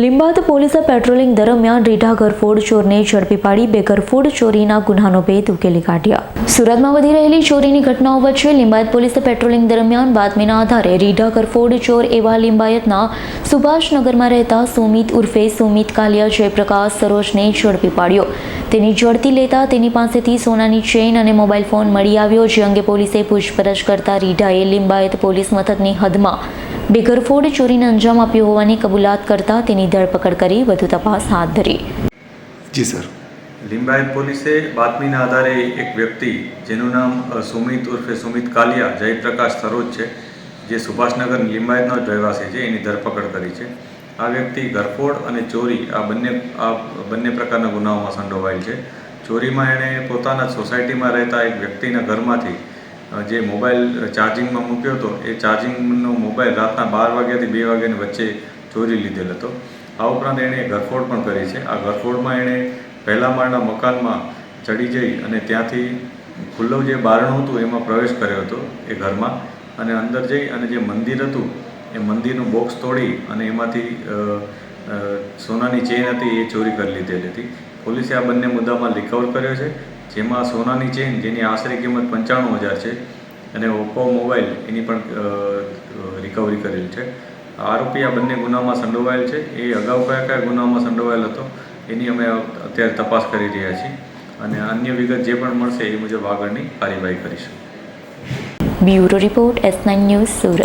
લીંબાદ પોલીસે પેટ્રોલિંગ દરમિયાન રીઢા ગરફોડ ચોરને ઝડપી પાડી બે ગરફોડ ચોરીના ગુનાનો ભેદ ઉકેલી કાઢ્યા. સુરતમાં વધી રહેલી ચોરીની ઘટનાઓ વચ્ચે લીંબાયત પોલીસે પેટ્રોલિંગ દરમિયાન બાતમીના આધારે રીઢા ગરફોડ ચોર એવા લિંબાયતના સુભાષનગરમાં રહેતા સુમિત ઉર્ફે સુમિત કાલિયા જયપ્રકાશ સરોજને ઝડપી પાડ્યો. તેની ઝડપી લેતા તેની પાસેથી સોનાની ચેઇન અને મોબાઈલ ફોન મળી આવ્યો, જે અંગે પોલીસે પૂછપરછ કરતા રીઢાએ લિંબાયત પોલીસ મથકની હદમાં બેઘરફોડ ચોરીને અંજામ આપ્યો હોવાની કબૂલાત કરતા તેની ધરપકડ કરી વધુ તપાસ હાથ ધરી. જી સર. લિંબાયત પોલીસે બાતમીના આધારે એક વ્યક્તિ જેનું નામ સુમિત ઉર્ફે સુમિત કાલિયા જયપ્રકાશ સરોજ છે જે સુભાષનગર લીંબાયતનો જ રહેવાસી છે એની ધરપકડ કરી છે. આ વ્યક્તિ ઘરફોડ અને ચોરી આ બંને આ બંને પ્રકારના ગુનાઓમાં સંડોવાયેલ છે. ચોરીમાં એણે પોતાના સોસાયટીમાં રહેતા એક વ્યક્તિના ઘરમાંથી જે મોબાઈલ ચાર્જિંગમાં મૂક્યો હતો, એ ચાર્જિંગનો મોબાઈલ રાતના બાર વાગ્યાથી બે વાગ્યાની વચ્ચે ચોરી લીધેલ હતો. આ ઉપરાંત એણે ઘરફોડ પણ કરી છે. આ ઘરફોડમાં એણે પહેલા માળના મકાનમાં ચડી જઈ અને ત્યાંથી ખુલ્લું જે બારણું હતું, એમાં પ્રવેશ કર્યો હતો એ ઘરમાં અને અંદર જઈ અને જે મંદિર હતું, એ મંદિરનું બોક્સ તોડી અને એમાંથી સોનાની ચેન હતી એ ચોરી કરી લીધેલી હતી. પોલીસે આ બંને મુદ્દામાં રિકવર કર્યો છે. જેમાં સોનાની ચેન જેની આશરે કિંમત પંચાણું હજાર છે અને ઓપ્પો મોબાઈલ એની પણ રિકવરી કરેલ છે. આરોપી આ બંને ગુનામાં સંડોવાયેલ છે. એ અગાઉ કયા કયા ગુનામાં સંડોવાયેલ હતો એની અમે અત્યારે તપાસ કરી રહ્યા છીએ. અને અન્ય વિગત જે પણ મળશે એ મુજબ આગળની કાર્યવાહી કરીશું. Bureau report S nine news Surat.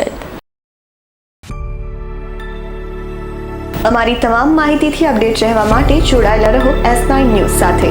અમારી તમામ માહિતીથી અપડેટ રહેવા માટે જોડાયેલા રહો એસ નાઇન ન્યૂઝ સાથે.